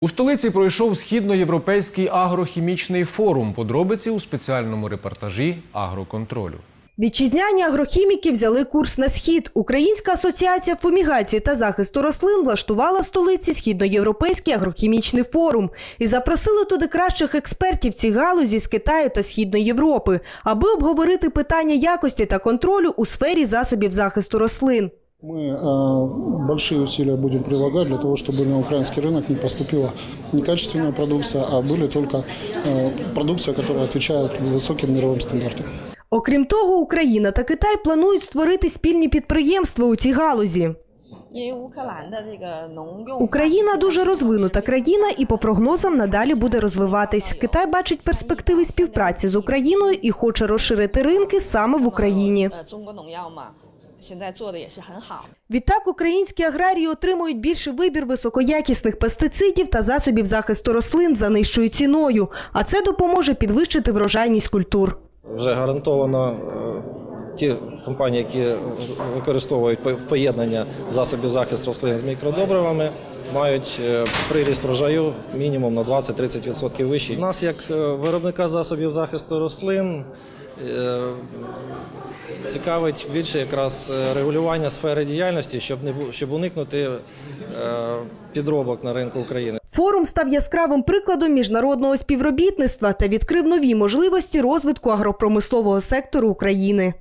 У столиці пройшов східноєвропейський агрохімічний форум. Подробиці у спеціальному репортажі агроконтролю. Вітчизняні агрохіміки взяли курс на схід. Українська асоціація фумігації та захисту рослин влаштувала в столиці східноєвропейський агрохімічний форум і запросили туди кращих експертів цій галузі з Китаю та Східної Європи, аби обговорити питання якості та контролю у сфері засобів захисту рослин. Мы э, большие усилия будем прилагать для того, чтобы на украинский рынок не поступила некачественная продукция, а были только э, продукция, которая отвечает высоким мировым стандартам. Окрім того, Україна та Китай планують створити спільні підприємства у цій галузі. Україна дуже розвинута країна, і по прогнозам надалі буде розвиватись. Китай бачить перспективи співпраці з Україною і хоче розширити ринки саме в Україні. 呃中国农药嘛，现在做的也是很好。 Відтак українські аграрії отримують більший вибір високоякісних пестицидів та засобів захисту рослин за нижчою ціною, а це допоможе підвищити врожайність культур. Вже гарантовано е, ті компанії, які використовують по- поєднання засобів захисту рослин з мікродобривами, мають е, приріст врожаю мінімум на 20-30% вищий. У нас, як е, виробника засобів захисту рослин, е, цікавить більше якраз е, регулювання сфери діяльності, щоб не щоб уникнути е, підробок на ринку України. Форум став яскравим прикладом міжнародного співробітництва та відкрив нові можливості розвитку агропромислового сектору України.